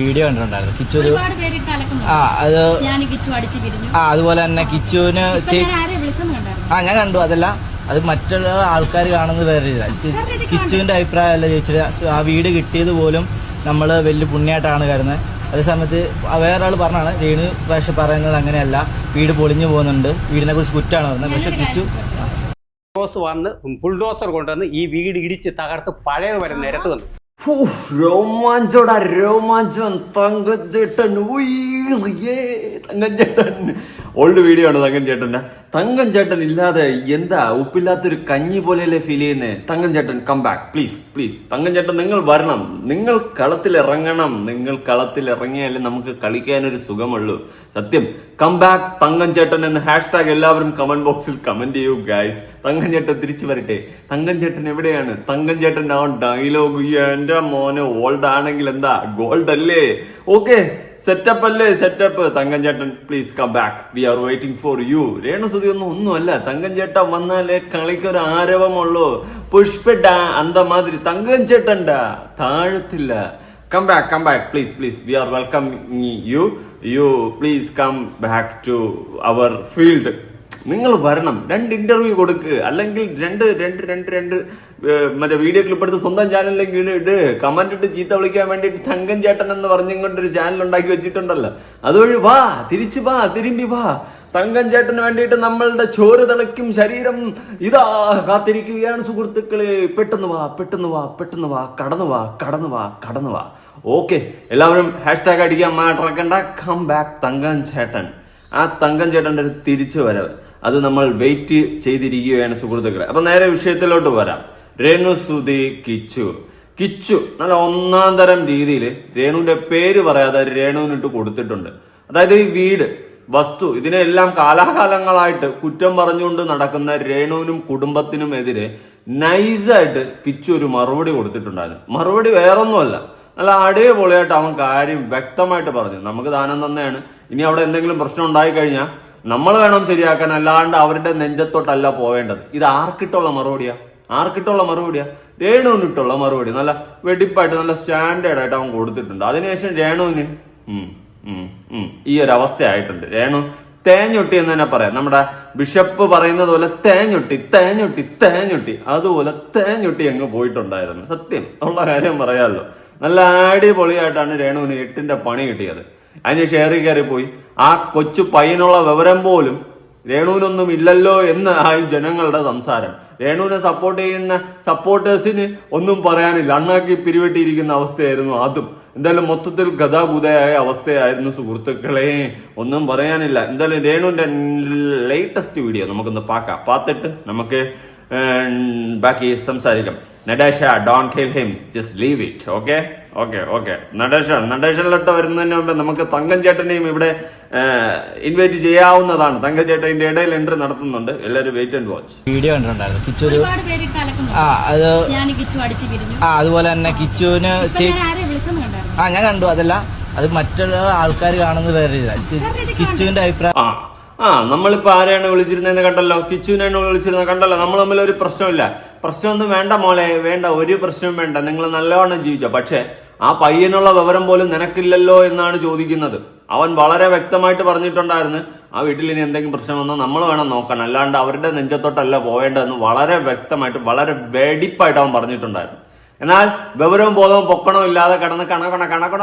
Video കണ്ടിട്ടുണ്ടായിരുന്നു. കിച്ചു ആ അത് ഞാൻ കിച്ചു അടിച്ചു പിരിഞ്ഞു. ആ അതുപോലെ തന്നെ കിച്ചുവിന് ഞാൻ ആരെ വിളിച്ചെന്ന് കണ്ടായിരുന്നു? ആ ഞാൻ കണ്ടു. അതല്ല അത് മറ്റുള്ള ആൾക്കാർ കാണുന്നത് വേറെ കിച്ചുവിന്റെ അഭിപ്രായമല്ല ചോദിച്ചത്. ആ വീട് കിട്ടിയത് പോലും നമ്മൾ വലിയ പുണ്യമായിട്ടാണ് കരുതുന്നത്. അതേ സമയത്ത് ആ വേറെ ആൾ പറഞ്ഞാണ് രേണു പക്ഷെ പറയുന്നത് അങ്ങനെയല്ല. വീട് പൊളിഞ്ഞു പോകുന്നുണ്ട്. വീടിനെ കുറിച്ച് കുറ്റാണ് പറഞ്ഞത് പക്ഷെ കിച്ചു വന്ന് ബുൾഡോസർ കൊണ്ടുവന്ന് ഈ വീട് ഇടിച്ച് തകർത്ത് പഴയത് വരെ നിരത്ത് വന്നു രോമാഞ്ചോടാ രോമാഞ്ചം. തങ്കഞ്ചേട്ടൻ തങ്കഞ്ചേട്ടൻ. ഓൾഡ് വീഡിയോ ആണ് തങ്കൻ തങ്കഞ്ചേട്ടൻ ഇല്ലാതെ എന്താ ഉപ്പില്ലാത്തൊരു കഞ്ഞി പോലെയല്ലേ ഫീൽ ചെയ്യുന്നേ? തങ്കൻ ചേട്ടൻ come back please please Thankan ചേട്ടൻ നിങ്ങൾ വരണം. നിങ്ങൾ കളത്തിൽ ഇറങ്ങണം നിങ്ങൾ കളത്തിൽ ഇറങ്ങിയാലേ നമുക്ക് കളിക്കാനൊരു സുഖമുള്ളൂ. സത്യം. കം ബാക്ക് തങ്കൻ ചേട്ടൻ എന്ന ഹാഷ്ടാഗ് എല്ലാവരും കമന്റ് ബോക്സിൽ കമന്റ് ചെയ്യൂ ഗൈസ് തങ്കൻ ചേട്ടൻ തിരിച്ചു വരട്ടെ. തങ്കൻ ചേട്ടൻ എവിടെയാണ്? തങ്കൻ ചേട്ടൻ ആ ഡയലോഗ് എന്റെ മോനെ ഓൾഡ് ആണെങ്കിൽ എന്താ? ഗോൾഡ് അല്ലേ? ഓക്കെ സെറ്റപ്പ് അല്ലേ? സെറ്റപ്പ് തങ്കൻ ചേട്ടൻ please come back we are waiting for you രേണുസുതി ഒന്നും ഒന്നുമല്ല. തങ്കൻ ചേട്ടൻ വന്നാലേ കളിക്കൊരു ആരവമുള്ളൂ. പുഷ്പഡ അന്ത മാതിരി തങ്കം ചേട്ടൻടാ താഴത്തില്ല. Come back come back please please we are welcome you you please come back to our field നിങ്ങൾ വരണം. രണ്ട് ഇന്റർവ്യൂ കൊടുക്ക്. അല്ലെങ്കിൽ രണ്ട് രണ്ട് രണ്ട് രണ്ട് മറ്റേ വീഡിയോ ക്ലിപ്പ് എടുത്ത് സ്വന്തം ചാനലിലേക്ക് ഇട് കമന്റ് ഇട്ട് ചീത്ത വിളിക്കാൻ വേണ്ടിയിട്ട് തങ്കം ചേട്ടൻ എന്ന് പറഞ്ഞുകൊണ്ടൊരു ചാനൽ ഉണ്ടാക്കി വെച്ചിട്ടുണ്ടല്ലോ. അതുവഴി വാ തിരിച്ചു വാ തിരുമ്പി വാ. തങ്കം ചേട്ടന് വേണ്ടിയിട്ട് നമ്മളുടെ ചോര തിളയ്ക്കും ശരീരം ഇതാ കാത്തിരിക്കുകയാണ് സുഹൃത്തുക്കളെ. പെട്ടെന്ന് വാ പെട്ടെന്ന് വാ പെട്ടെന്ന് വാ. കടന്നു വാ കടന്നു വാ കടന്നു വാ. ഓക്കെ എല്ലാവരും ഹാഷ്ടാഗ് അടിക്കാൻ മാറ്ററക്കണ്ട കം ബാക്ക് തങ്കം ചേട്ടൻ. ആ തങ്കം ചേട്ടന്റെ ഒരു തിരിച്ചു വരവ്. അത് നമ്മൾ വെയിറ്റ് ചെയ്തിരിക്കുകയാണ് സുഹൃത്തുക്കളെ. അപ്പൊ നേരെ വിഷയത്തിലോട്ട് വരാം. രേണു സുധി കിച്ചു കിച്ചു നല്ല ഒന്നാം തരം രീതിയിൽ രേണുവിന്റെ പേര് പറയാതെ രേണുവിനിട്ട് കൊടുത്തിട്ടുണ്ട്. അതായത് ഈ വീട് വസ്തു ഇതിനെല്ലാം കാലാകാലങ്ങളായിട്ട് കുറ്റം പറഞ്ഞുകൊണ്ട് നടക്കുന്ന രേണുവിനും കുടുംബത്തിനും എതിരെ നൈസായിട്ട് കിച്ചു ഒരു മറുപടി കൊടുത്തിട്ടുണ്ടായിരുന്നു. മറുപടി വേറൊന്നുമല്ല. നല്ല അടിപൊളിയായിട്ട് അവൻ കാര്യം വ്യക്തമായിട്ട് പറഞ്ഞു. നമുക്ക് ദാനം തന്നെയാണ്. ഇനി അവിടെ എന്തെങ്കിലും പ്രശ്നം ഉണ്ടായി കഴിഞ്ഞാൽ നമ്മൾ വേണം ശരിയാക്കാൻ അല്ലാണ്ട് അവരുടെ നെഞ്ചത്തോട്ടല്ല പോവേണ്ടത്. ഇത് ആർക്കിട്ടുള്ള മറുപടിയാ? ആർക്കിട്ടുള്ള മറുപടിയാ? രേണുവിനിട്ടുള്ള മറുപടി. നല്ല വെടിപ്പായിട്ട് നല്ല സ്റ്റാൻഡേർഡ് ആയിട്ട് അവൻ കൊടുത്തിട്ടുണ്ട്. അതിനുശേഷം രേണുവിന് ഈ ഒരു അവസ്ഥയായിട്ടുണ്ട്. രേണു തേഞ്ഞൊട്ടി എന്ന് തന്നെ പറയാം. നമ്മുടെ ബിഷപ്പ് പറയുന്നത് പോലെ തേഞ്ഞൊട്ടി തേഞ്ഞൊട്ടി തേഞ്ഞൊട്ടി. അതുപോലെ തേഞ്ഞൊട്ടി അങ്ങ് പോയിട്ടുണ്ടായിരുന്നു. സത്യം ഉള്ള കാര്യം പറയാമല്ലോ നല്ല അടിപൊളിയായിട്ടാണ് രേണുവിന് എട്ടിന്റെ പണി കിട്ടിയത്. അതിന് ഷെയറി കയറി പോയി. ആ കൊച്ചു പയ്യനുള്ള വിവരം പോലും രേണുവിനൊന്നും ഇല്ലല്ലോ എന്ന് ആ ജനങ്ങളുടെ സംസാരം. രേണുവിനെ സപ്പോർട്ട് ചെയ്യുന്ന സപ്പോർട്ടേഴ്സിന് ഒന്നും പറയാനില്ല. അണ്ണാക്കി പിരിവെട്ടിയിരിക്കുന്ന അവസ്ഥയായിരുന്നു അതും. എന്തായാലും മൊത്തത്തിൽ ഗതാഗുതയായ അവസ്ഥയായിരുന്നു സുഹൃത്തുക്കളെ. ഒന്നും പറയാനില്ല. എന്തായാലും രേണുവിന്റെ ലേറ്റസ്റ്റ് വീഡിയോ നമുക്കൊന്ന് പാക്കാം. പാത്തിട്ട് നമുക്ക് ബാക്കി സംസാരിക്കാം. Nadesha don't kill him just leave it okay okay okay Nadesha നടേഷനിലോട്ട് വരുന്നതിന് മുമ്പ് നമുക്ക് തങ്കം ചേട്ടനെയും ഇവിടെ ഇൻവൈറ്റ് ചെയ്യാവുന്നതാണ്. തങ്കം ചേട്ടന്റെ ഇടയിൽ എൻട്രി നടത്തുന്നുണ്ട്. എല്ലാവരും വെയിറ്റ് ആൻഡ് വാച്ച് വീഡിയോ കണ്ടിട്ടുണ്ടായിരുന്നു. കിച്ചു ആ അത് ആ അതുപോലെ തന്നെ കിച്ചുവിന് ആ ഞാൻ കണ്ടു. അതല്ല അത് മറ്റുള്ള ആൾക്കാർ കാണുന്നത് വേറെ കിച്ചുവിന്റെ അഭിപ്രായം ആ ആ നമ്മളിപ്പോ ആരെയാണ് വിളിച്ചിരുന്നതെന്ന് കണ്ടല്ലോ? കിച്ചുവിനെയാണ് വിളിച്ചിരുന്നത് കണ്ടല്ലോ? നമ്മൾ തമ്മിൽ ഒരു പ്രശ്നമില്ല പ്രശ്നമൊന്നും വേണ്ട മോളെ വേണ്ട ഒരു പ്രശ്നവും വേണ്ട. നിങ്ങൾ നല്ലവണ്ണം ജീവിച്ചോ. പക്ഷേ ആ പയ്യനുള്ള വിവരം പോലും നിനക്കില്ലല്ലോ എന്നാണ് ചോദിക്കുന്നത്. അവൻ വളരെ വ്യക്തമായിട്ട് പറഞ്ഞിട്ടുണ്ടായിരുന്നു ആ വീട്ടിൽ ഇനി എന്തെങ്കിലും പ്രശ്നം നമ്മൾ വേണം നോക്കാൻ അല്ലാണ്ട് അവരുടെ നെഞ്ചത്തോട്ടല്ല പോവേണ്ടതെന്ന് വളരെ വ്യക്തമായിട്ട് വളരെ വെടിപ്പായിട്ട് അവൻ പറഞ്ഞിട്ടുണ്ടായിരുന്നു. എന്നാൽ വിവരവും ബോധവും പൊക്കണോ ഇല്ലാതെ കിടന്ന് കണക്കണ കണക്കണ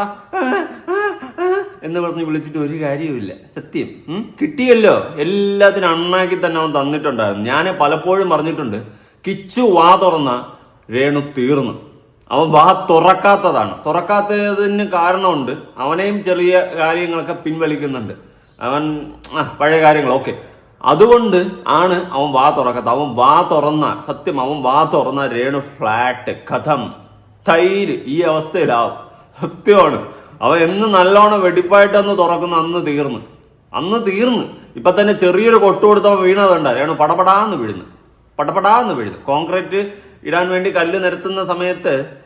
എന്ന് പറഞ്ഞ് വിളിച്ചിട്ട് ഒരു കാര്യവുമില്ല. സത്യം? കിട്ടിയല്ലോ. എല്ലാത്തിനും അണ്ണാക്കി തന്നെ അവൻ തന്നിട്ടുണ്ടായിരുന്നു. ഞാൻ പലപ്പോഴും പറഞ്ഞിട്ടുണ്ട് കിച്ചു വാ തുറന്ന രേണു തീർന്നു. അവൻ വാ തുറക്കാത്തതാണ്. തുറക്കാത്തതിന് കാരണമുണ്ട്. അവനെയും ചെറിയ കാര്യങ്ങളൊക്കെ പിൻവലിക്കുന്നുണ്ട്. അവൻ പഴയ കാര്യങ്ങൾ. ഓക്കെ. അതുകൊണ്ട് ആണ് അവൻ വാ തുറക്കാത്ത അവൻ വാ തുറന്ന സത്യം അവൻ വാ തുറന്ന രേണു ഫ്ലാറ്റ്. കഥം. തൈര് ഈ അവസ്ഥയിലാവും. സത്യമാണ്. അവൻ എന്ന് നല്ലോണം വെടിപ്പായിട്ട് അന്ന് തുറക്കുന്ന അന്ന് തീർന്നു. അന്ന് തീർന്നു. ഇപ്പൊ തന്നെ ചെറിയൊരു കൊട്ടു കൊടുത്തവൻ വീണതുണ്ട്? രേണു പടപടാന്ന് വീഴുന്നു. പടപടാന്ന് വീഴുന്നു. കോൺക്രീറ്റ് ഇടാൻ വേണ്ടി കല്ല് നിരത്തുന്ന സമയത്ത്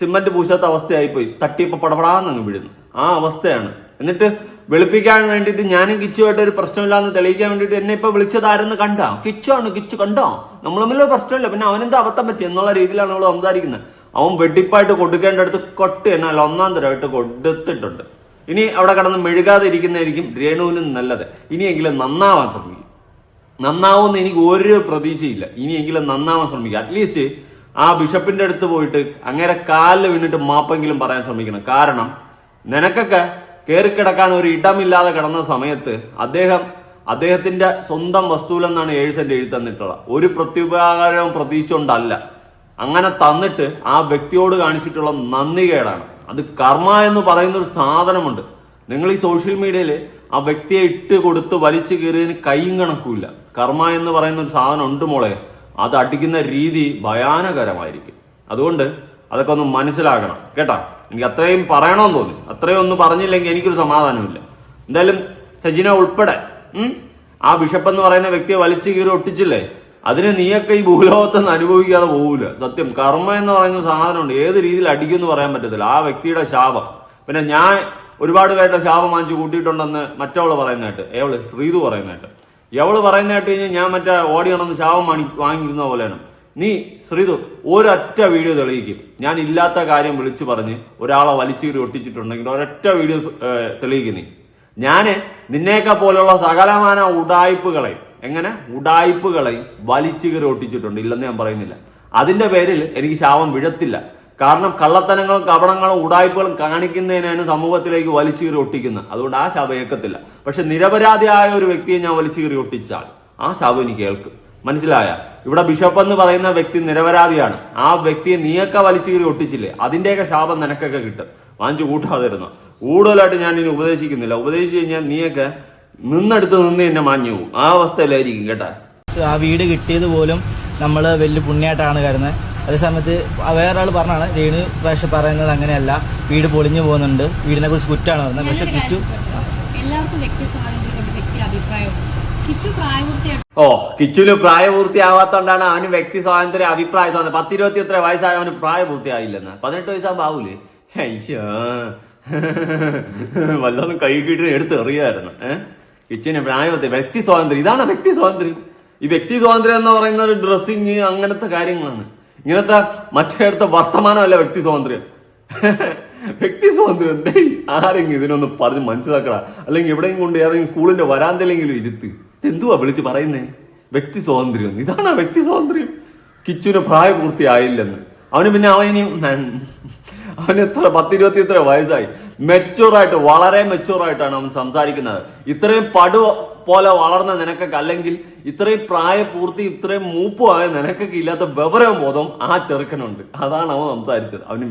സിമന്റ് പൂശാത്ത അവസ്ഥയായിപ്പോയി. തട്ടിയപ്പോ പടപടാന്ന് അങ്ങ് വീഴുന്നു. ആ അവസ്ഥയാണ്. എന്നിട്ട് വെളുപ്പിക്കാൻ വേണ്ടിയിട്ട് ഞാനും കിച്ചുമായിട്ട് ഒരു പ്രശ്നമില്ലാന്ന് തെളിയിക്കാൻ വേണ്ടിയിട്ട് എന്നെ ഇപ്പൊ വിളിച്ചതാരെന്ന് കണ്ടോ? കിച്ചു ആണ് കിച്ചു കണ്ടോ? നമ്മൾ തമ്മിൽ പ്രശ്നമില്ല. പിന്നെ അവനെന്താ അബദ്ധം പറ്റി? എന്നുള്ള രീതിയിലാണ് നമ്മൾ സംസാരിക്കുന്നത്. അവൻ വെട്ടിപ്പായിട്ട് കൊടുക്കേണ്ടടുത്ത് കൊട്ട് എന്നാൽ ഒന്നാം തരമായിട്ട് കൊടുത്തിട്ടുണ്ട്. ഇനി അവിടെ കടന്ന് മെഴുകാതെ ഇരിക്കുന്നതായിരിക്കും രേണുവിനും നല്ലത്. ഇനിയെങ്കിലും നന്നാവാൻ ശ്രമിക്കും നന്നാവുമെന്ന് എനിക്ക് ഒരു പ്രതീക്ഷയില്ല. ഇനിയെങ്കിലും നന്നാവാൻ ശ്രമിക്കുക. അറ്റ്ലീസ്റ്റ് ആ ബിഷപ്പിന്റെ അടുത്ത് പോയിട്ട് അങ്ങനെ കാലിൽ വീണിട്ട് മാപ്പെങ്കിലും പറയാൻ ശ്രമിക്കണം. കാരണം നിനക്കൊക്കെ കയറിക്കിടക്കാൻ ഒരു ഇടമില്ലാതെ കിടന്ന സമയത്ത് അദ്ദേഹം അദ്ദേഹത്തിന്റെ സ്വന്തം വസ്തുവിലെന്നാണ് എഴുസന്റെ സെന്റ് എഴുതി തന്നിട്ടുള്ളത്. ഒരു പ്രത്യുപകാരവും പ്രതീക്ഷിച്ചുകൊണ്ടല്ല അങ്ങനെ തന്നിട്ട് ആ വ്യക്തിയോട് കാണിച്ചിട്ടുള്ള നന്ദികേടാണ്. അത് കർമ്മ എന്ന് പറയുന്ന ഒരു സാധനമുണ്ട്. നിങ്ങൾ ഈ സോഷ്യൽ മീഡിയയിൽ ആ വ്യക്തിയെ ഇട്ട് കൊടുത്ത് വലിച്ചു കയറിയതിന് കൈയും കണക്കുമില്ല. കർമ്മ എന്ന് പറയുന്ന ഒരു സാധനം ഉണ്ട് മോളെ. അത് അടിക്കുന്ന രീതി ഭയാനകരമായിരിക്കും. അതുകൊണ്ട് അതൊക്കെ ഒന്ന് മനസ്സിലാക്കണം. കേട്ടാ? എനിക്ക് അത്രയും പറയണമെന്ന് തോന്നി. അത്രയും ഒന്നും പറഞ്ഞില്ലെങ്കിൽ എനിക്കൊരു സമാധാനമില്ല എന്തായാലും സജിന ഉൾപ്പെടെ ആ ബിഷപ്പ് എന്ന് പറയുന്ന വ്യക്തിയെ വലിച്ചു കീറി ഒട്ടിച്ചില്ലേ? അതിന് നീയൊക്കെ ഈ ഭൂലോകത്തൊന്നും അനുഭവിക്കാതെ പോകൂല. സത്യം. കർമ്മ എന്ന് പറയുന്ന സാധനമുണ്ട് ഏത് രീതിയിൽ അടിക്കുമെന്ന് പറയാൻ പറ്റത്തില്ല. ആ വ്യക്തിയുടെ ശാപം. പിന്നെ ഞാൻ ഒരുപാട് പേരുടെ ശാപം വാങ്ങിച്ച് കൂട്ടിയിട്ടുണ്ടെന്ന് മറ്റവൾ പറയുന്നതായിട്ട് എവൾ ശ്രീതു പറയുന്നതായിട്ട് എവൾ പറയുന്നതായിട്ട് കഴിഞ്ഞാൽ ഞാൻ മറ്റേ ഓടിയണമെന്ന് ശാപം വാങ്ങി വാങ്ങിയിരുന്ന പോലെയാണ്. നീ ശ്രീതു ഒരൊറ്റ വീഡിയോ തെളിയിക്കും. ഞാൻ ഇല്ലാത്ത കാര്യം വിളിച്ചു പറഞ്ഞ് ഒരാളെ വലിച്ചീറി ഒട്ടിച്ചിട്ടുണ്ടെങ്കിൽ ഒരൊറ്റ വീഡിയോ തെളിയിക്കും നീ. ഞാൻ നിന്നേക്ക പോലെയുള്ള സകലമാന ഉടായ്പകളെയും എങ്ങനെ? ഉടായ്പകളെയും വലിച്ചു ഒട്ടിച്ചിട്ടുണ്ട്. ഇല്ലെന്ന് ഞാൻ പറയുന്നില്ല. അതിന്റെ പേരിൽ എനിക്ക് ശാപം വിഴത്തില്ല. കാരണം കള്ളത്തനങ്ങളും കപടങ്ങളും ഉടായ്പകളും കാണിക്കുന്നതിനാണ് സമൂഹത്തിലേക്ക് വലിച്ചു കയറി ഒട്ടിക്കുന്നത്. അതുകൊണ്ട് ആ ശാപം ഏക്കത്തില്ല പക്ഷെ നിരപരാധിയായ ഒരു വ്യക്തിയെ ഞാൻ വലിച്ചു കയറി ഒട്ടിച്ചാൽ ആ ശാപം എനിക്ക് കേൾക്കും മനസ്സിലായ? ഇവിടെ ബിഷപ്പ് എന്ന് പറയുന്ന വ്യക്തി നിരപരാധിയാണ്. ആ വ്യക്തിയെ നീയൊക്കെ വലിച്ചു കയറി ഒട്ടിച്ചില്ലേ? അതിന്റെയൊക്കെ ശാപം നിനക്കൊക്കെ കിട്ടും. വാങ്ങിച്ചു കൂട്ടാതിരുന്നു? കൂടുതലായിട്ട് ഞാൻ ഇനി ഉപദേശിക്കുന്നില്ല. ഉപദേശിച്ചു കഴിഞ്ഞാൽ നീയൊക്കെ നിന്നെടുത്ത് നിന്ന് എന്നെ മാഞ്ഞു പോകും. ആ അവസ്ഥയിലായിരിക്കും കേട്ടാ. ആ വീട് കിട്ടിയത് പോലും നമ്മൾ വലിയ പുണ്യമായിട്ടാണ് കരുതുന്നത്. അതേ സമയത്ത് വേറൊരാൾ പറഞ്ഞാണ് രേണു പ്രാവശ്യം പറയുന്നത് അങ്ങനെയല്ല. വീട് പൊളിഞ്ഞു പോകുന്നുണ്ട്. വീടിനെ കുറിച്ച് കുറ്റാണ് പറഞ്ഞത്. പക്ഷെ കിച്ചു എല്ലാവർക്കും വ്യക്തി സ്വാതന്ത്ര്യമുണ്ട് വ്യക്തി അഭിപ്രായമുണ്ട് കിച്ചു ഓ കിച്ചുൽ പ്രായപൂർത്തിയാവാത്തോണ്ടാണ് അവന് വ്യക്തി സ്വാതന്ത്ര്യ അഭിപ്രായം തോന്നുന്നത്. പത്തിരുപത്തി എത്ര വയസ്സായ അവന് പ്രായപൂർത്തിയായില്ലെന്ന്. പതിനെട്ട് വയസ്സാകുമ്പോ ആവൂലേ? അയ്യോ. വല്ലതും കൈ കിട്ടി എടുത്ത് എറിയായിരുന്നു. ഏഹ് കിച്ചുന് പ്രായപൂർത്തി വ്യക്തി സ്വാതന്ത്ര്യം. ഇതാണ് വ്യക്തി സ്വാതന്ത്ര്യം. ഈ വ്യക്തി സ്വാതന്ത്ര്യം എന്ന് പറയുന്നത് ഡ്രസ്സിങ് അങ്ങനത്തെ കാര്യങ്ങളാണ്. ഇങ്ങനത്തെ മറ്റേടുത്ത വർത്തമാനമല്ല വ്യക്തി സ്വാതന്ത്ര്യം. വ്യക്തി സ്വാതന്ത്ര്യം. ഡേയ് ആരെങ്കിലും ഇതിനൊന്ന് പറഞ്ഞ് മനസ്സിലാക്കടാ. അല്ലെങ്കിൽ എവിടെയും കൊണ്ട് ഏതെങ്കിലും സ്കൂളിന്റെ വരാന്തല്ലെങ്കിലും ഇരുത്ത്. എന്തുവാ വിളിച്ച് പറയുന്നേ? വ്യക്തി സ്വാതന്ത്ര്യം. ഇതാണ് വ്യക്തി സ്വാതന്ത്ര്യം? കിച്ചുവിന് പ്രായപൂർത്തിയായില്ലെന്ന്. അവന് പിന്നെ അവൻ ഇനി അവന് എത്ര പത്തിരുപത്തി എത്ര വയസ്സായി. മെച്ചൂറായിട്ട് വളരെ മെച്ചൂറായിട്ടാണ് അവൻ സംസാരിക്കുന്നത്. ഇത്രയും പടു പോലെ വളർന്ന നിനക്കൊക്കെ അല്ലെങ്കിൽ ഇത്രയും പ്രായപൂർത്തി ഇത്രയും മൂപ്പുമായ നിനക്കൊക്കെ ഇല്ലാത്ത വിവരം ബോധം ആ ചെറുക്കനുണ്ട്. അതാണ് അവൻ സംസാരിച്ചത്. അവന്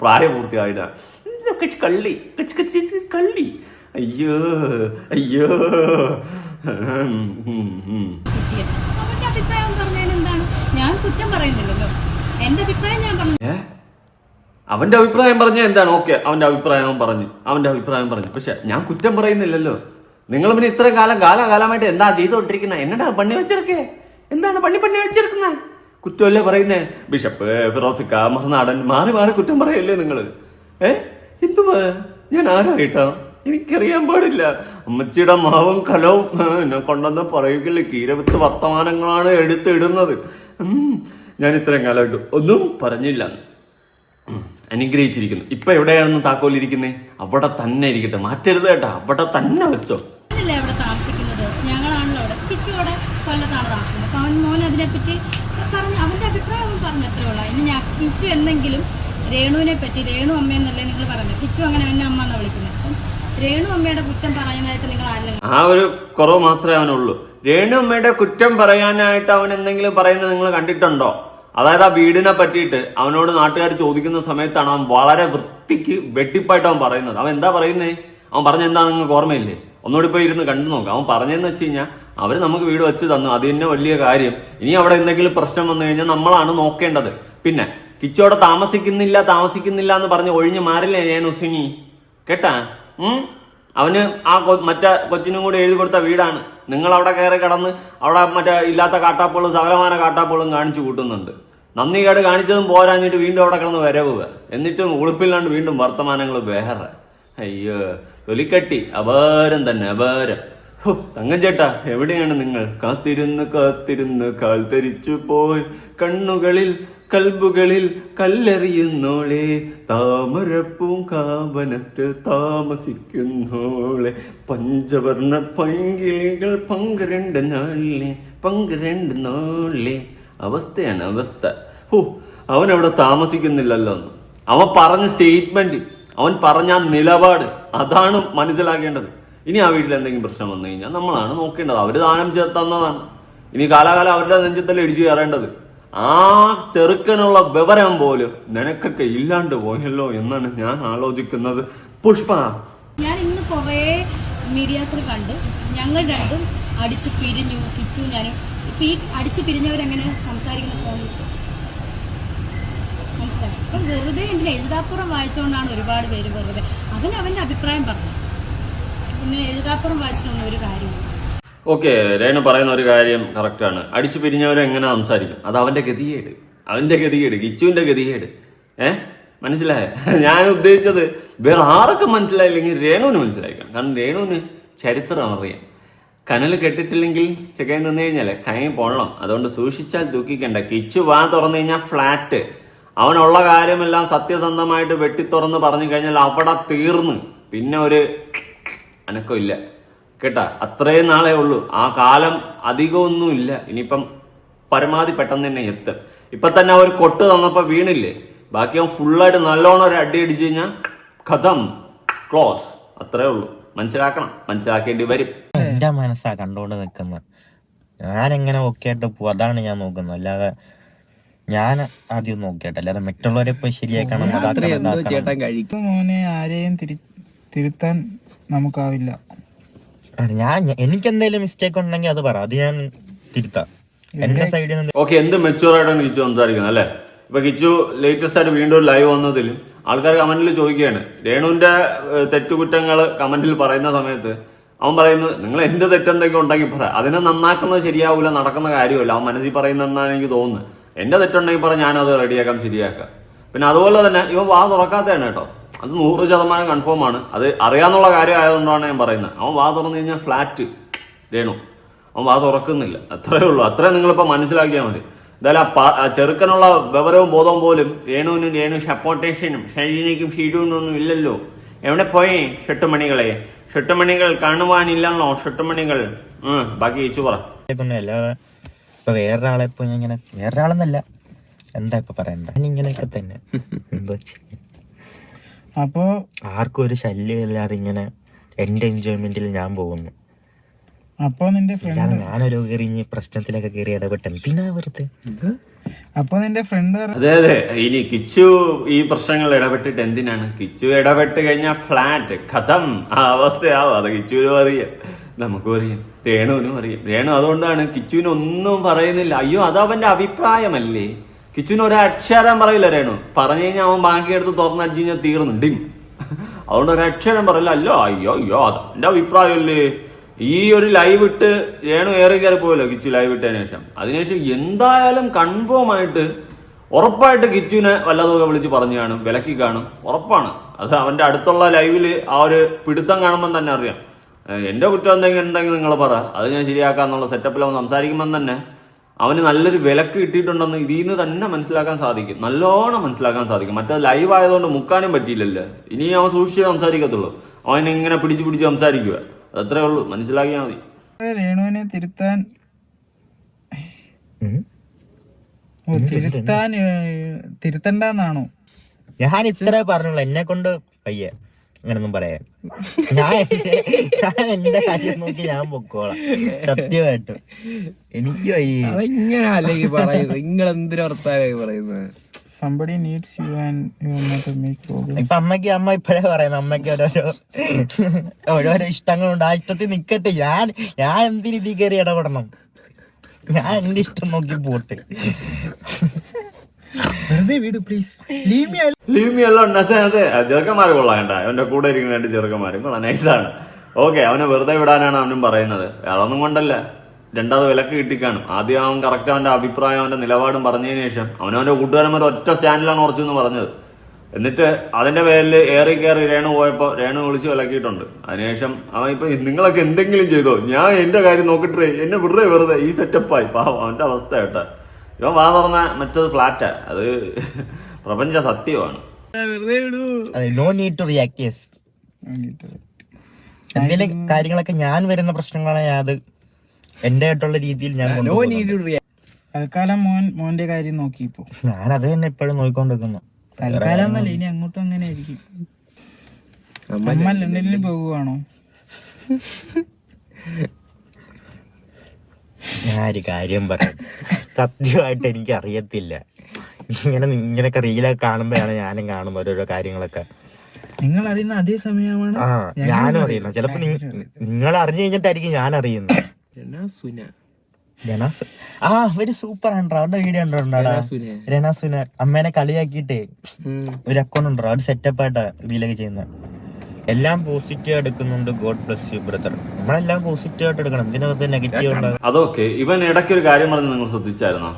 പ്രായപൂർത്തിയായിട്ടാണ് കള്ളി കച്ച് കച്ച് കച്ച് കള്ളി. അയ്യോ അയ്യോ. ഞാൻ കുറ്റം പറയുന്നില്ലല്ലോ. എന്റെ അഭിപ്രായം ഞാൻ പറഞ്ഞു അവന്റെ അഭിപ്രായം പറഞ്ഞ എന്താണ്? ഓക്കെ അവന്റെ അഭിപ്രായം പറഞ്ഞു. അവന്റെ അഭിപ്രായം പറഞ്ഞു. പക്ഷെ ഞാൻ കുറ്റം പറയുന്നില്ലല്ലോ. നിങ്ങൾ പിന്നെ ഇത്രയും കാലം കാലാകാലമായിട്ട് എന്താ ചെയ്തുകൊണ്ടിരിക്കുന്ന? എന്നടാ പണി വെച്ചിരിക്കേ? എന്താണ് പണി പണി വെച്ചിരിക്കുന്നത് കുറ്റമല്ലേ പറയുന്നേ? ബിഷപ്പ് ഫിറോസിക്ക മഹനാടൻ മാറി മാറി കുറ്റം പറയല്ലേ നിങ്ങൾ ഏ? എന്തുവാ? ഞാൻ ആരായിട്ടാ? എനിക്കറിയാൻ പാടില്ല. അമ്മച്ചിയുടെ മാവും കലവും എന്നെ കൊണ്ടുവന്ന് പറയുകില്ല കീരവിത്ത് വർത്തമാനങ്ങളാണ് എടുത്തിടുന്നത്. ഞാൻ ഇത്രയും കാലമായിട്ട് ഒന്നും പറഞ്ഞില്ല. അനുഗ്രഹിച്ചിരിക്കുന്നു. ഇപ്പൊ എവിടെയാണെന്ന് താക്കോലിരിക്കുന്നേ? അവിടെ തന്നെ ഇരിക്കട്ടെ. മാറ്റരുത് കേട്ടോ. അവിടെ തന്നെ വെച്ചോ. ഞാനല്ലേ അവിടെ താമസിക്കുന്നത്? ഞങ്ങളാണല്ലോ അവിടെ. കിച്ചു അവിടെ കൊല്ലത്താണ് താമസിക്കുന്നത്. അപ്പൊ അവൻ മോൻ അതിനെപ്പറ്റി പറഞ്ഞു അവന്റെ അഭിപ്രായം അവൻ പറഞ്ഞത്രേ ഉള്ളൂ. ഇനി ഞാൻ കിച്ചു എന്നെങ്കിലും രേണുവിനെ പറ്റി രേണു അമ്മയെന്നല്ലേ നിങ്ങൾ പറയുന്നത്? കിച്ചു അങ്ങനെ അവന്റെ അമ്മ എന്നാ വിളിക്കുന്നത്? അപ്പം രേണു അമ്മയുടെ കുറ്റം പറയാനായിട്ട് നിങ്ങൾ ആരെങ്കിലും ആ ഒരു കുറവ് മാത്രമേ അവനുള്ളൂ. രേണു അമ്മയുടെ കുറ്റം പറയാനായിട്ട് അവൻ എന്തെങ്കിലും പറയുന്നത് നിങ്ങൾ കണ്ടിട്ടുണ്ടോ? അതായത് ആ വീടിനെ പറ്റിയിട്ട് അവനോട് നാട്ടുകാർ ചോദിക്കുന്ന സമയത്താണ് അവൻ വളരെ വൃത്തിക്ക് വെട്ടിപ്പായിട്ട് അവൻ പറയുന്നത്. അവൻ എന്താ പറയുന്നേ? അവൻ പറഞ്ഞ നിങ്ങൾക്ക് ഓർമ്മയില്ലേ? ഒന്നുകൂടി പോയി ഇരുന്ന് കണ്ടു നോക്കാം. അവൻ പറഞ്ഞതെന്ന് വെച്ച് കഴിഞ്ഞാൽ അവർ നമുക്ക് വീട് വെച്ച് തന്നു. അത് തന്നെ വലിയ കാര്യം. ഇനി അവിടെ എന്തെങ്കിലും പ്രശ്നം വന്നു കഴിഞ്ഞാൽ നമ്മളാണ് നോക്കേണ്ടത്. പിന്നെ കിച്ചോടെ താമസിക്കുന്നില്ല താമസിക്കുന്നില്ല എന്ന് പറഞ്ഞ് ഒഴിഞ്ഞു മാറില്ലേ ഞാൻ ഉസിനി? കേട്ടാ? അവന് ആ മറ്റേ കൊച്ചിനും കൂടി എഴുതി കൊടുത്ത വീടാണ്. നിങ്ങൾ അവിടെ കയറി കിടന്ന് അവിടെ മറ്റേ ഇല്ലാത്ത കാട്ടാപ്പുകളും സകലമാന കാട്ടാപ്പുകളും കാണിച്ചു കൂട്ടുന്നുണ്ട്. നന്ദി കേട് കാണിച്ചതും പോരാഞ്ഞിട്ട് വീണ്ടും അവിടെ കിടന്ന് വരവുക. എന്നിട്ടും ഉളുപ്പില്ലാണ്ട് വീണ്ടും വർത്തമാനങ്ങൾ വേറെ. അയ്യോ. തൊലിക്കട്ടി അപാരം തന്നെ അപാരം. ഹോ, തങ്കം ചേട്ടാ എവിടെയാണ് നിങ്ങൾ? കാത്തിരുന്ന് കാത്തിരുന്ന് കാൽ തരിച്ചു പോയി. കണ്ണുകളിൽ കൽബുകളിൽ കല്ലെറിയുന്നോളെ. താമരപ്പും കാവനത്തിൽ താമസിക്കുന്നോളെ. പഞ്ചവർണ പങ്കിളികൾ പങ്കുരണ്ട് നാളിലെ പങ്കുരണ്ട് നാളിലെ. അവസ്ഥയാണ് അവസ്ഥ. ഹോ അവൻ അവിടെ താമസിക്കുന്നില്ലല്ലോ. അവൻ പറഞ്ഞ സ്റ്റേറ്റ്മെന്റ് അവൻ പറഞ്ഞ നിലപാട് അതാണ് മനസ്സിലാക്കേണ്ടത്. ഇനി ആ വീട്ടിൽ എന്തെങ്കിലും പ്രശ്നം വന്നു കഴിഞ്ഞാൽ നമ്മളാണ് നോക്കേണ്ടത്. അവർ ദാനം ചെയ്ത് തന്നതാണ്. ഇനി കാലാകാലം അവരുടെ നെഞ്ചത്തല്ലേ ഇടിച്ചു കയറേണ്ടത്. ആ ചെറുക്കനുള്ള വിവരം പോലും നിനക്കൊക്കെ ഇല്ലാണ്ട് പോയല്ലോ എന്നാണ് ഞാൻ ആലോചിക്കുന്നത്. പുഷ്പ. ഞാൻ ഇന്ന് കുറേ മീഡിയാസിൽ കണ്ട് ഞങ്ങൾ രണ്ടും അടിച്ചു പിരിഞ്ഞു കിച്ചു ഞാനും. ഇപ്പൊ ഈ അടിച്ചു പിരിഞ്ഞവരെങ്ങനെ സംസാരിക്കുന്ന ഫോണിൽ അപ്പം വെറുതെ എന്തിനാ? എഴുതാപ്പുറം വായിച്ചുകൊണ്ടാണ് ഒരുപാട് പേര് വെറുതെ. അതിന് അവന്റെ അഭിപ്രായം പറഞ്ഞു. പിന്നെ എഴുതാപ്പുറം വായിച്ചിട്ടൊന്നും ഒരു കാര്യമില്ല ഓക്കെ രേണു പറയുന്ന ഒരു കാര്യം കറക്റ്റാണ് അടിച്ചു പിരിഞ്ഞവരെ എങ്ങനെ സംസാരിക്കും? അത് അവന്റെ ഗതികേട്. അവന്റെ ഗതികേട് ഗിച്ചുവിന്റെ ഗതികേട്. ഏ? മനസ്സിലായ? ഞാൻ ഉദ്ദേശിച്ചത് വേറെ ആർക്കും മനസ്സിലായില്ലെങ്കിൽ രേണുവിന് മനസ്സിലായിക്കണം കാരണം രേണുവിന് ചരിത്രം അറിയാം. കനൽ കെട്ടിട്ടില്ലെങ്കിൽ ചെക്കൻ നിന്ന് കഴിഞ്ഞാൽ കൈ പൊള്ളണം. അതുകൊണ്ട് സൂക്ഷിച്ചാൽ തൂക്കിക്കണ്ട കിച്ചു വാ തുറന്നു കഴിഞ്ഞാൽ ഫ്ലാറ്റ് അവനുള്ള കാര്യമെല്ലാം സത്യസന്ധമായിട്ട് വെട്ടി തുറന്ന് പറഞ്ഞു കഴിഞ്ഞാൽ അവിടെ തീർന്ന്. പിന്നെ ഒരു അനക്കമില്ല. കേട്ടാ അത്രയും നാളേ ഉള്ളൂ. ആ കാലം അധികമൊന്നും ഇല്ല ഇനിയിപ്പം പരമാവധി പെട്ടെന്ന് തന്നെ എത്തും. ഇപ്പൊ തന്നെ അവർ കൊട്ട് തന്നപ്പോ വീണില്ലേ? ബാക്കി അവൻ ഫുള്ളായിട്ട് നല്ലോണം ഒരു അടി അടിച്ചു കഴിഞ്ഞാൽ കഥം ക്ലോസ്. അത്രേ ഉള്ളൂ. മനസ്സിലാക്കണം. മനസ്സിലാക്കേണ്ടി വരും. എന്റെ മനസ്സാ കണ്ടോണ്ട് നിൽക്കുന്നത്. ഞാൻ എങ്ങനെ ഓക്കെ ആയിട്ട് പോകും അതാണ് ഞാൻ നോക്കുന്നത്. അല്ലാതെ ഞാൻ ആദ്യം നോക്കിയാട്ടെ. അല്ലാതെ മറ്റുള്ളവരെ പോയി ശരിയാക്കണം. ഇത് മോനെ ആരെയും തിരി തിരുത്താൻ നമുക്കാവില്ല. ഞാൻ എനിക്ക് എന്തെങ്കിലും മിസ്റ്റേക്ക് ഉണ്ടെങ്കിൽ അത് പറ. അത് ഞാൻ തിരുത്താം. എന്റെ സൈഡിൽ നിന്ന് ഓക്കെ എന്ത് മെച്ചൂർ ആയിട്ടാണ് കിച്ചു സംസാരിക്കുന്നത് അല്ലേ? ഇപ്പൊ കിച്ചു ലേറ്റസ്റ്റ് ആയിട്ട് വീണ്ടും ലൈവ് വന്നതിൽ ആൾക്കാർ കമന്റിൽ ചോദിക്കുകയാണ്. രേണുവിന്റെ തെറ്റുകുറ്റങ്ങൾ കമന്റിൽ പറയുന്ന സമയത്ത് അവൻ പറയുന്നത് നിങ്ങൾ എന്റെ തെറ്റെന്തെങ്കിലും ഉണ്ടെങ്കിൽ പറ. അതിനെ നന്നാക്കുന്നത് ശരിയാവില്ല നടക്കുന്ന കാര്യമല്ല. അവൻ മനസ്സിൽ പറയുന്നതെന്നാണ് എനിക്ക് തോന്നുന്നത്. എന്റെ തെറ്റുണ്ടെങ്കിൽ പറ ഞാനത് റെഡിയാക്കാം ശരിയാക്കാം. പിന്നെ അതുപോലെ തന്നെ ഇവ വാ തുറക്കാത്തതാണ് കേട്ടോ. അത് നൂറ് ശതമാനം കൺഫേം ആണ്. അത് അറിയാന്നുള്ള കാര്യം ആയതുകൊണ്ടാണ് ഞാൻ പറയുന്നത്. അവൻ വാ തുറന്നു കഴിഞ്ഞാൽ ഫ്ലാറ്റ് രേണു. അവൻ വാ തുറക്കുന്നില്ല. അത്രേ ഉള്ളൂ. അത്രേ നിങ്ങളിപ്പോൾ മനസ്സിലാക്കിയാൽ മതി. എന്തായാലും ആ ചെറുക്കനുള്ള വിവരവും ബോധവും പോലും രേണുവിനും രേണു സപ്പോർട്ടേഷനും ഷൈനിക്കും ഷീഡുവിനൊന്നും ഇല്ലല്ലോ. എവിടെ പോയി ഷെട്ടുമണികളെ? ഷെട്ടുമണികൾ കാണുവാനില്ലല്ലോ ഷെട്ടുമണികൾ. ബാക്കി ഇച്ചു പറ. ഇപ്പൊ വേറൊരാളെ ഇപ്പൊ ഞാൻ ഇങ്ങനെ വേറൊരാളെന്നല്ല. എന്താ ഇപ്പൊ പറയണ്ട ഞാൻ ഇങ്ങനെയൊക്കെ തന്നെ. എന്താ ചെയ്യും. അപ്പോ ആർക്കും ഒരു ശല്യം ഇല്ലാതെ ഇങ്ങനെ എന്റെ എൻജോയ്മെന്റിൽ ഞാൻ പോകുന്നു. അപ്പോ നിന്റെ ഫ്രണ്ട് ഞാനൊരു കയറി ഇനി പ്രശ്നത്തിലൊക്കെ കയറി ഇടപെട്ട് എന്തിനാ വെറുതെ? അപ്പോ നിന്റെ ഫ്രണ്ട് അതെ അതെ. ഇനി കിച്ചു ഈ പ്രശ്നങ്ങൾ ഇടപെട്ടിട്ട് എന്തിനാണ്? കിച്ചു ഇടപെട്ട് കഴിഞ്ഞാൽ ഫ്ലാറ്റ് കഥം. ആ അവസ്ഥയാവും. അത് കിച്ചുവിനും അറിയാം. നമുക്കും അറിയാം. രേണുവിനും അറിയാം. രേണു അതുകൊണ്ടാണ് കിച്ചുവിന് ഒന്നും പറയുന്നില്ല. അയ്യോ അത് അവന്റെ അഭിപ്രായമല്ലേ? കിച്ചുവിന് ഒരു അക്ഷരം പറയില്ല രേണു. പറഞ്ഞു കഴിഞ്ഞാൽ അവൻ ബാക്കിയെടുത്ത് തുറന്ന് അടിച്ചു കഴിഞ്ഞാൽ തീർന്നു. ഡിം. അതുകൊണ്ട് ഒരു അക്ഷരം പറയില്ല. അല്ലോ അയ്യോ അയ്യോ അത് എന്റെ അഭിപ്രായമല്ലേ? ഈ ഒരു ലൈവ് ഇട്ട് രേണു ഏറി കയറി പോയല്ലോ കിച്ചു ലൈവ് ഇട്ടതിന് ശേഷം. അതിനുശേഷം എന്തായാലും കൺഫേം ആയിട്ട് ഉറപ്പായിട്ട് കിച്ചുവിനെ വല്ലതൊക്കെ വിളിച്ച് പറഞ്ഞു കാണും വിലക്കി കാണും. ഉറപ്പാണ്. അത് അവന്റെ അടുത്തുള്ള ലൈവിൽ ആ ഒരു പിടുത്തം കാണുമ്പോൾ തന്നെ അറിയാം. എന്റെ കുറ്റം എന്തെങ്കിലും ഉണ്ടെങ്കിൽ നിങ്ങൾ പറ. അത് ഞാൻ ശരിയാക്കാന്നുള്ള സെറ്റപ്പിൽ അവൻ സംസാരിക്കുമ്പം തന്നെ അവന് നല്ലൊരു വിലക്ക് കിട്ടിയിട്ടുണ്ടെന്ന് ഇതിൽ നിന്ന് തന്നെ മനസ്സിലാക്കാൻ സാധിക്കും. നല്ലോണം മനസ്സിലാക്കാൻ സാധിക്കും. മറ്റേ ലൈവ് ആയതുകൊണ്ട് മുക്കാനും പറ്റിയില്ലല്ലോ. ഇനി അവൻ സൂക്ഷിച്ചേ സംസാരിക്കത്തുള്ളൂ. അവൻ ഇങ്ങനെ പിടിച്ച് പിടിച്ച് സംസാരിക്കുക അതത്രേ ഉള്ളൂ. മനസ്സിലാക്കിയാൽ മതി. രേണുവിനെ തിരുത്താൻ തിരുത്താൻ തിരുത്തണ്ടെന്നാണോ? ഞാൻ ഇത്രേ പറഞ്ഞുള്ളൂ. എന്നെ കൊണ്ട് വയ്യ. അങ്ങനൊന്നും പറയാൻ. ഞാൻ എന്റെ- ഞാൻ എന്റെ കാര്യം നോക്കി ഞാൻ പൊക്കോളാം. സത്യമായിട്ടും. എനിക്ക് അതെങ്ങനെ അല്ലെങ്കിൽ പറയുന്നത്? നിങ്ങൾ എന്തിനു വർത്താനായി പറയുന്നത്? സംബഡി നീഡ്സ് യു ആൻഡ് ഇപ്പൊ അമ്മയ്ക്ക് അമ്മ ഇപ്പോഴേ പറയുന്നത് അമ്മയ്ക്ക് ഓരോരോ ഓരോരോ ഇഷ്ടങ്ങളുണ്ട്. ആ ഇഷ്ടത്തിൽ നിക്കട്ടെ. ഞാൻ ഞാൻ എന്തിനു ഇതിൽ കയറി ഇടപെടണം? ഞാൻ എന്റെ ഇഷ്ടം നോക്കി പോട്ടെ. വെറുതെ പ്ലീസ് ലീവ് മീ ലീമി എല്ലാം അതെ അതെ. ആ ചെറുക്കന്മാര് കൊള്ളാം അവന്റെ കൂടെ ഇരിക്കുന്ന രണ്ട് ചെറുക്കന്മാരും കൊള്ളാം. നൈസാണ് ഓക്കെ അവനെ വെറുതെ വിടാനാണ് അവനും പറയുന്നത്. അതൊന്നും കൊണ്ടല്ല. രണ്ടാമത് വിലക്ക് കിട്ടിക്കാണും. ആദ്യം അവൻ കറക്റ്റ് അവന്റെ അഭിപ്രായം അവന്റെ നിലപാടും പറഞ്ഞതിന് ശേഷം അവനവന്റെ കൂട്ടുകാരന്മാർ ഒറ്റ സ്റ്റാൻഡിലാണ് ഉറച്ചെന്ന് പറഞ്ഞത്. എന്നിട്ട് അതിന്റെ പേരിൽ ഏറി കയറി രേണു പോയപ്പോ രേണു വിളിച്ച് വിലക്കിയിട്ടുണ്ട്. അതിനുശേഷം അവൻ ഇപ്പൊ നിങ്ങളൊക്കെ എന്തെങ്കിലും ചെയ്തോ? ഞാൻ എന്റെ കാര്യം നോക്കിട്ടേ. എന്നെ വിടറേ വെറുതെ. ഈ സെറ്റപ്പായി പാവം അവന്റെ അവസ്ഥ കേട്ടാ. ഇവൻ വാ തുറന്ന മറ്റത് ഫ്ലാറ്റാ അത് പ്രപഞ്ച സത്യമാണ്. എന്തെങ്കിലും കാര്യങ്ങളൊക്കെ ഞാൻ വരുന്ന പ്രശ്നങ്ങളാണ് അത് എന്റെ ആയിട്ടുള്ള രീതിയിൽ ഞാൻ തൽക്കാലം മോൻ മോന്റെ കാര്യം നോക്കി ഇപ്പൊ. ഞാൻ അത് തന്നെ ഇപ്പോഴും നോക്കിക്കൊണ്ടിരിക്കുന്നു. തൽക്കാലം അല്ല ഇനി അങ്ങോട്ടും അങ്ങനെ ആയിരിക്കും. അമ്മ ലണ്ടനിൽ പോകുവാണോ? ഞാൻ ഒരു കാര്യം പറയാം. സത്യമായിട്ട് എനിക്ക് അറിയത്തില്ല ഇങ്ങനെ ഇങ്ങനെയൊക്കെ റീലൊക്കെ കാണുമ്പോഴാണ് ഞാനും കാണുന്നത് ഓരോരോ കാര്യങ്ങളൊക്കെ. നിങ്ങൾ അറിയുന്ന അതേ സമയമാണ് ആ ഞാനും അറിയുന്നത്. ചിലപ്പോ നിങ്ങൾ അറിഞ്ഞു കഴിഞ്ഞിട്ടായിരിക്കും ഞാൻ അറിയുന്നത് ആ ഒരു സൂപ്പർ ആണ് അവരുടെ വീഡിയോ ഉണ്ടോ. രണാസുന അമ്മേനെ കളിയാക്കിയിട്ട് ഒരു അക്കൗണ്ട് ഉണ്ടോ? അത് സെറ്റപ്പ് ആയിട്ടാ റീലൊക്കെ ചെയ്യുന്നത്. എല്ലാം പോസിറ്റീവ് എടുക്കുന്നുണ്ട് ഗോഡ് പ്ലസ് യു ബ്രദർ നമ്മളെല്ലാം പോസിറ്റീവ് ആയിട്ട് എടുക്കണം. എന്തിനകത്ത് നെഗറ്റീവ് ഉണ്ടാകും അതൊക്കെ ഇവൻ ഇടയ്ക്ക് ഒരു കാര്യം പറഞ്ഞ് നിങ്ങൾ ശ്രദ്ധിച്ചായിരുന്നോ?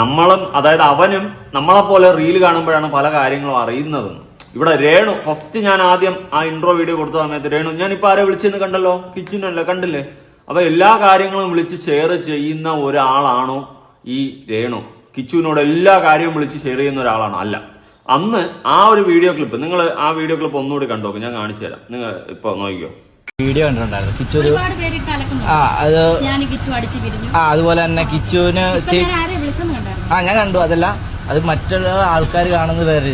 നമ്മളും അതായത് അവനും നമ്മളെ പോലെ റീൽ കാണുമ്പോഴാണ് പല കാര്യങ്ങളും അറിയുന്നത്. ഇവിടെ രേണു ഫസ്റ്റ് ഞാൻ ആദ്യം ആ ഇൻട്രോ വീഡിയോ കൊടുത്ത സമയത്ത് രേണു ഞാൻ ഇപ്പൊ ആരെ വിളിച്ചെന്ന് കണ്ടല്ലോ? കിച്ചനല്ലേ കണ്ടില്ലേ? അപ്പൊ എല്ലാ കാര്യങ്ങളും വിളിച്ച് ഷെയർ ചെയ്യുന്ന ഒരാളാണോ ഈ രേണു? കിച്ചുവിനോട് എല്ലാ കാര്യവും വിളിച്ച് ഷെയർ ചെയ്യുന്ന ഒരാളാണോ? അല്ല. അന്ന് ആ ഒരു വീഡിയോ ക്ലിപ്പ് നിങ്ങൾ ആ വീഡിയോ ക്ലിപ്പ് ഒന്നുകൂടി കണ്ടോ? ഞാൻ കാണിച്ചു തരാം. നിങ്ങൾ ഇപ്പൊ നോക്കിയോ വീഡിയോ കണ്ടിട്ടുണ്ടായിരുന്നു. കിച്ചു ആ അത് ഞാൻ കിച്ചു അടിച്ചു പിരിഞ്ഞു. ആ അതുപോലെ തന്നെ കിച്ചുവിന് ഞാൻ ആരെ വിളിച്ചെന്ന് കണ്ടായിരുന്നു? ആ ഞാൻ കണ്ടു. അതല്ല അത് മറ്റുള്ള ആൾക്കാർ കാണുന്നത് വേറെ.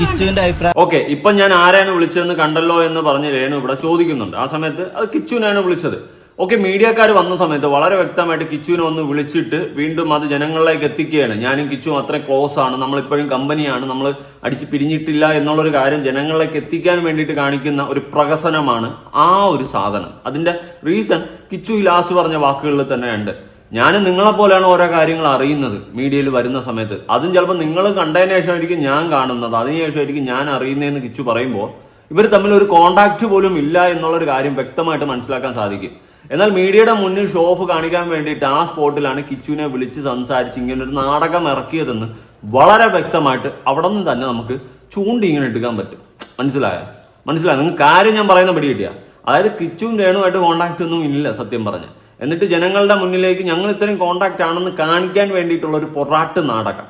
കിച്ചുവിന്റെ അഭിപ്രായം ഓക്കെ ഇപ്പൊ ഞാൻ ആരെയാണ് വിളിച്ചതെന്ന് കണ്ടല്ലോ എന്ന് പറഞ്ഞ് രേണു ഇവിടെ ചോദിക്കുന്നുണ്ട്. ആ സമയത്ത് അത് കിച്ചുവിനാണ് വിളിച്ചത്. ഓക്കെ മീഡിയക്കാർ വന്ന സമയത്ത് വളരെ വ്യക്തമായിട്ട് കിച്ചുവിനെ ഒന്ന് വിളിച്ചിട്ട് വീണ്ടും അത് ജനങ്ങളിലേക്ക് എത്തിക്കുകയാണ്. ഞാനും കിച്ചുവും അത്ര ക്ലോസ് ആണ്. നമ്മളിപ്പോഴും കമ്പനിയാണ് നമ്മൾ അടിച്ച് പിരിഞ്ഞിട്ടില്ല എന്നുള്ളൊരു കാര്യം ജനങ്ങളിലേക്ക് എത്തിക്കാൻ വേണ്ടിയിട്ട് കാണിക്കുന്ന ഒരു പ്രകസനമാണ് ആ ഒരു സാധനം. അതിന്റെ റീസൺ കിച്ചു ഇലാസ് പറഞ്ഞ വാക്കുകളിൽ തന്നെയുണ്ട്. ഞാൻ നിങ്ങളെ പോലെയാണ് ഓരോ കാര്യങ്ങൾ അറിയുന്നത് മീഡിയയിൽ വരുന്ന സമയത്ത്. അതും ചിലപ്പോൾ നിങ്ങൾ കണ്ടതിന് ശേഷമായിരിക്കും ഞാൻ കാണുന്നത്. അതിനുശേഷമായിരിക്കും ഞാൻ അറിയുന്നതെന്ന് കിച്ചു പറയുമ്പോൾ ഇവർ തമ്മിൽ ഒരു കോണ്ടാക്ട് പോലും ഇല്ല എന്നുള്ളൊരു കാര്യം വ്യക്തമായിട്ട് മനസ്സിലാക്കാൻ സാധിക്കും. എന്നാൽ മീഡിയയുടെ മുന്നിൽ ഷോ ഓഫ് കാണിക്കാൻ വേണ്ടിയിട്ട് ആ സ്പോട്ടിലാണ് കിച്ചുവിനെ വിളിച്ച് സംസാരിച്ച് ഇങ്ങനെ ഒരു നാടകം ഇറക്കിയതെന്ന് വളരെ വ്യക്തമായിട്ട് അവിടെ നിന്ന് തന്നെ നമുക്ക് ചൂണ്ടി ഇങ്ങനെ എടുക്കാൻ പറ്റും. മനസ്സിലായോ? മനസ്സിലായോ? നിങ്ങൾക്ക് കാര്യം ഞാൻ പറയുന്ന പിടി കിട്ടിയ? അതായത് കിച്ചുവും രേണുമായിട്ട് കോണ്ടാക്ട് ഒന്നും ഇല്ല സത്യം പറഞ്ഞ്. എന്നിട്ട് ജനങ്ങളുടെ മുന്നിലേക്ക് ഞങ്ങൾ ഇത്രയും കോണ്ടാക്ട് ആണെന്ന് കാണിക്കാൻ വേണ്ടിയിട്ടുള്ള ഒരു പൊറാട്ട് നാടകം.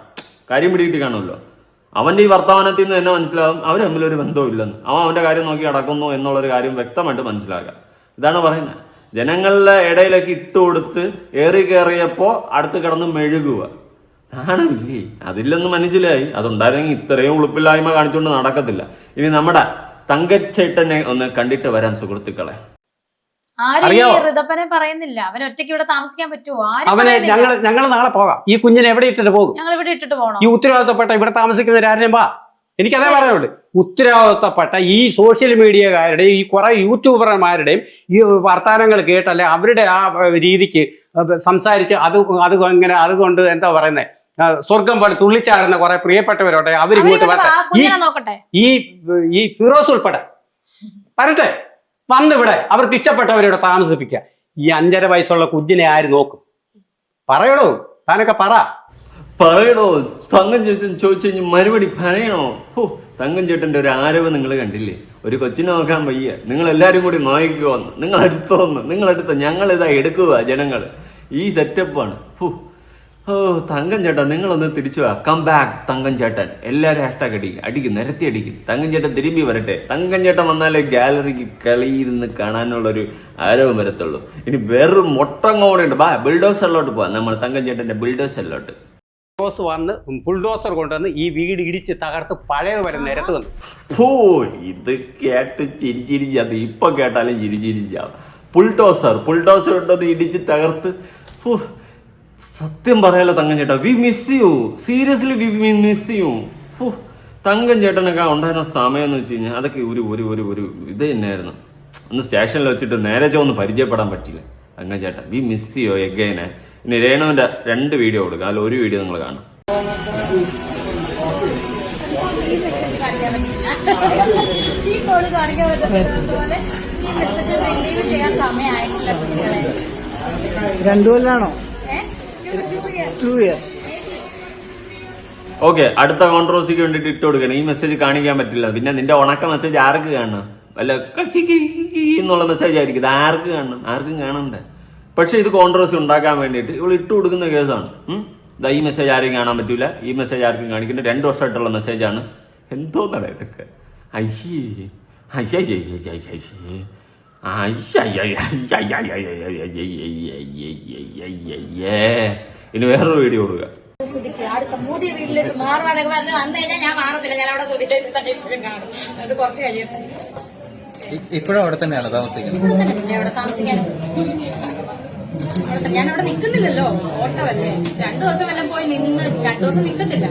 കാര്യം പിടിയിട്ട് കാണുമല്ലോ. അവന്റെ ഈ വർത്തമാനത്തിൽ നിന്ന് തന്നെ മനസ്സിലാവും അവർ തമ്മിലൊരു ബന്ധവും ഇല്ലെന്ന്. അവൻ അവന്റെ കാര്യം നോക്കി നടക്കുന്നു എന്നുള്ളൊരു കാര്യം വ്യക്തമായിട്ട് മനസ്സിലാക്കുക. ഇതാണ് പറയുന്നത്. ജനങ്ങളുടെ ഇടയിലേക്ക് ഇട്ട് കൊടുത്ത് ഏറി കയറിയപ്പോ അടുത്ത് കിടന്ന് മെഴുകുക ആണല്ലേ അതില്ലെന്ന് മനസ്സിലായി. അതുണ്ടായിരുന്നെങ്കിൽ ഇത്രയും ഉളുപ്പില്ലായ്മ കാണിച്ചുകൊണ്ട് നടക്കത്തില്ല. ഇനി നമ്മുടെ തങ്കച്ചേട്ടനെ ഒന്ന് കണ്ടിട്ട് വരാൻ സുഹൃത്തുക്കളെ. ഞങ്ങൾ ഋതപ്പനെ പറയുന്നില്ല. അവൻ ഒറ്റയ്ക്ക് ഇവിടെ താമസിക്കാൻ പറ്റുമോ അവനെ പറയുന്നില്ല. ഞങ്ങൾ ഞങ്ങൾ നാളെ പോകാം. ഈ കുഞ്ഞിനെ എവിടെ ഇട്ടിട്ട് പോകും? ഞങ്ങൾ ഇവിടെ ഇട്ടിട്ട് പോകണം? ഈ ഉത്തരവാദിത്തപ്പെട്ട ഇവിടെ താമസിക്കുന്നവരാരും വാ. എനിക്കതേ പറയാനുള്ളൂ. ഉത്തരവാദിത്തപ്പെട്ട ഈ സോഷ്യൽ മീഡിയക്കാരുടെയും ഈ കുറെ യൂട്യൂബർമാരുടെയും ഈ വർത്തമാനങ്ങൾ കേട്ടല്ലേ അവരുടെ ആ രീതിക്ക് സംസാരിച്ച് അത് അത് ഇങ്ങനെ അതുകൊണ്ട് എന്താ പറയുന്നത് സ്വർഗം പോലെ തുള്ളിച്ചാടുന്ന കുറെ പ്രിയപ്പെട്ടവരോട്ടെ അവരിങ്ങോട്ട് വരട്ടെ. ഈ ഈ ഈ ഫിറോസ് ഉൾപ്പെടെ വരട്ടെ. വന്നിവിടെ അവർക്ക് ഇഷ്ടപ്പെട്ടവരിവിടെ താമസിപ്പിക്കുക. ഈ അഞ്ചര വയസ്സുള്ള കുഞ്ഞിനെ ആര് നോക്കും? പറയണോ താനൊക്കെ പറ. പറയണോ? തങ്കം ചേട്ടൻ ചോദിച്ചു കഴിഞ്ഞ് മറുപടി പറയണോ? ഹോ തങ്കം ചേട്ടന്റെ ഒരു ആരവ് നിങ്ങൾ കണ്ടില്ലേ? ഒരു കൊച്ചിനെ നോക്കാൻ വയ്യ. നിങ്ങൾ എല്ലാരും കൂടി നോയിക്കുവന്ന് നിങ്ങൾ അടുത്തോന്ന് നിങ്ങൾ അടുത്ത ഞങ്ങൾ ഇതാ എടുക്കുക ജനങ്ങൾ ഈ സെറ്റപ്പാണ്. ഹോ. ഓ തങ്കം ചേട്ടൻ നിങ്ങളൊന്ന് തിരിച്ചു വാ. കം ബാക്ക് തങ്കം ചേട്ടൻ. എല്ലാവരും ഹാഷ്ടാഗ് അടിക്കും. അടിക്കും നിരത്തി അടിക്കും. തങ്കം ചേട്ടൻ തിരുമ്പി വരട്ടെ. തങ്കം ചേട്ടൻ വന്നാലേ ഗാലറിക്ക് കളിയിരുന്ന് കാണാനുള്ളൊരു ആരവം വരത്തുള്ളൂ. ഇനി വെറും മൊട്ടങ്ങോടെ ഉണ്ട് ബാ ബിൽഡോസറിലോട്ട് പോവാം. നമ്മൾ തങ്കം ചേട്ടന്റെ ബിൽഡോസറിലോട്ട് ബോസ് വന്ന് ബുൾഡോസർ കൊണ്ടുവന്ന് ഈ വീട് ഇടിച്ച് തകർത്ത് പഴയത് വരെ നിരത്ത് വന്നു ഓ ഇത് കേട്ട് ചിരിച്ചിരിച്ചത് ഇപ്പൊ കേട്ടാലും ചിരിച്ചിരിച്ചാണ് പുൾഡോസർ പുൾഡോസർ കൊണ്ടുവന്ന് ഇടിച്ച് തകർത്ത്. സത്യം പറയാലോ തങ്കം ചേട്ടാ we miss you seriously we miss you Thankan Thankam ചേട്ടനൊക്കെ ഉണ്ടായിരുന്ന സമയം എന്ന് വെച്ച് കഴിഞ്ഞാൽ അതൊക്കെ ഒരു ഒരു ഒരു ഒരു ഇത് തന്നെയായിരുന്നു. ഒന്ന് സ്റ്റേഷനിൽ വെച്ചിട്ട് നേരെ ചോന്ന് പരിചയപ്പെടാൻ പറ്റില്ല തങ്കം ചേട്ടൻ വി മിസ് യു എഗൈനെ ഇനി രേണുവിന്റെ രണ്ട് വീഡിയോ കൊടുക്കുക അതിൽ ഒരു വീഡിയോ നിങ്ങൾ കാണും ഈ കോൾ കാണിക്കാൻ ഈ മെസ്സേജ് റിലീവ് ചെയ്യാൻ സമയമായിട്ടില്ല കുട്ടികളെ രണ്ടു കൊല്ലാണോ ഏഹ് ടു ഇയർ ഓക്കെ അടുത്ത കോൺട്രവേഴ്സിക്ക് വേണ്ടിട്ട് ഇട്ട് കൊടുക്കണം ഈ മെസ്സേജ് കാണിക്കാൻ പറ്റില്ല പിന്നെ നിന്റെ ഉണക്ക മെസ്സേജ് ആർക്ക് കാണണം അല്ല എന്നുള്ള മെസ്സേജ് ആയിരിക്കും ഇത് ആർക്ക് കാണണം ആർക്കും കാണണ്ടേ പക്ഷെ ഇത് കോൺട്രവേഴ്സി ഉണ്ടാക്കാൻ വേണ്ടിയിട്ട് ഇവൾ ഇട്ട് കൊടുക്കുന്ന കേസാണ്? ഇതാ ഈ മെസ്സേജ് ആരെയും കാണാൻ പറ്റൂല ഈ മെസ്സേജ് ആർക്കും കാണിക്കുന്നത് രണ്ട് വർഷമായിട്ടുള്ള മെസ്സേജാണ് എന്തോന്നട ഇതൊക്കെ അയ്യേ അയ്യേ അയ്യേ അയ്യേ അയ്യേ ഇനി വേറൊരു വീഡിയോ കൊടുക്കുക അടുത്ത വീട്ടിലേക്ക് പറഞ്ഞു വന്നു കഴിഞ്ഞാൽ ഞാൻ മാറത്തില്ല ഞാൻ അവിടെ തന്നെ ഇപ്പോഴും കാണും അത് കുറച്ച് കഴിയട്ടെ ഇപ്പോഴും അവിടെ തന്നെയാണ് താമസിക്കുന്നത് താമസിക്കാൻ അവിടെ താമസിക്കാനും അവിടെ ഞാൻ അവിടെ നിൽക്കുന്നില്ലല്ലോ. ഓട്ടമല്ലേ? രണ്ടു ദിവസം വല്ലതും പോയി നിന്ന് രണ്ടു ദിവസം നിൽക്കത്തില്ല.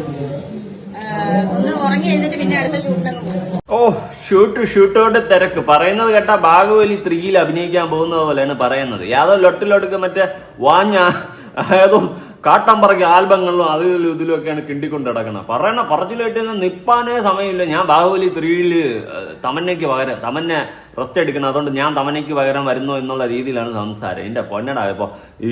ഒന്ന് ഉറങ്ങി എഴുന്നേറ്റ് പിന്നെ അടുത്ത ഷൂട്ടിനങ്ങ് പോകും. ഓ ഷൂട്ട് ഷൂട്ടോട്ട് തിരക്ക്. പറയുന്നത് കേട്ടാ ബാഹുബലി ത്രീയിൽ അഭിനയിക്കാൻ പോകുന്നത് പോലെയാണ് പറയുന്നത്. യാതോ ലൊട്ടിലൊടുക്ക് മറ്റേ വാഞ്ഞ ഏതോ കാട്ടമ്പറയ്ക്ക് ആൽബങ്ങളിലും അതിലും ഇതിലും ഒക്കെയാണ് കിണ്ടിക്കൊണ്ട് കിടക്കുന്നത് പറയണ പറച്ചിലായിട്ട് നിപ്പാനേ സമയമില്ല. ഞാൻ ബാഹുബലി ത്രീയിൽ തമന്നയ്ക്ക് പകരം തമന്നെ റെസ്റ്റ് അതുകൊണ്ട് ഞാൻ തമന്നയ്ക്ക് പകരം വരുന്നു എന്നുള്ള രീതിയിലാണ് സംസാരം. എന്റെ പൊന്നടാ ഇപ്പൊ ഈ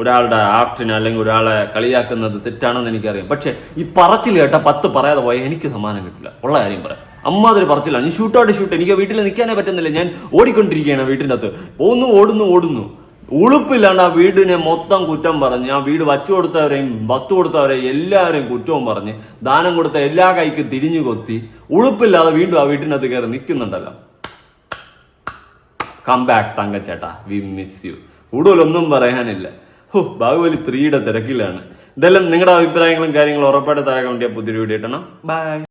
ഒരാളുടെ ആക്ടിന് അല്ലെങ്കിൽ ഒരാളെ കളിയാക്കുന്നത് തെറ്റാണെന്ന് എനിക്കറിയാം. പക്ഷേ ഈ പറച്ചിൽ കേട്ട പത്ത് പറയാതെ പോയാൽ എനിക്ക് സമ്മാനം കിട്ടില്ല. ഉള്ള കാര്യം പറയാം. അമ്മാതിരി പറച്ചിലാണ്. ഷൂട്ടോട്ട് ഷൂട്ടോടെ ഷൂട്ട് എനിക്ക് വീട്ടിൽ നിൽക്കാനേ പറ്റുന്നില്ല. ഞാൻ ഓടിക്കൊണ്ടിരിക്കുകയാണ് വീട്ടിന്റെ അകത്ത്. പോകുന്നു ഓടുന്നു ഓടുന്നു. ഉളുപ്പില്ലാണ്ട് ആ വീടിനെ മൊത്തം കുറ്റം പറഞ്ഞ് ആ വീട് വച്ചു കൊടുത്തവരെയും വസ്തു കൊടുത്തവരെയും എല്ലാവരെയും കുറ്റവും പറഞ്ഞ് ദാനം കൊടുത്ത എല്ലാ കൈക്ക് തിരിഞ്ഞു കൊത്തി ഉളുപ്പില്ലാതെ വീണ്ടും ആ വീട്ടിനകത്ത് കയറി നിൽക്കുന്നുണ്ടല്ലോ. കം ബാക്ക് തങ്കച്ചേട്ടാ. വി മിസ് യു കൂടുതലൊന്നും പറയാനില്ല. ഹോ ബാഹുബലി ത്രീയുടെ തിരക്കിലാണ്. ഇതെല്ലാം നിങ്ങളുടെ അഭിപ്രായങ്ങളും കാര്യങ്ങളും ഉറപ്പായിട്ട് താഴെ വേണ്ടിയ പുതിയൊരു വീഡിയോ ഇട്ടണം ബൈ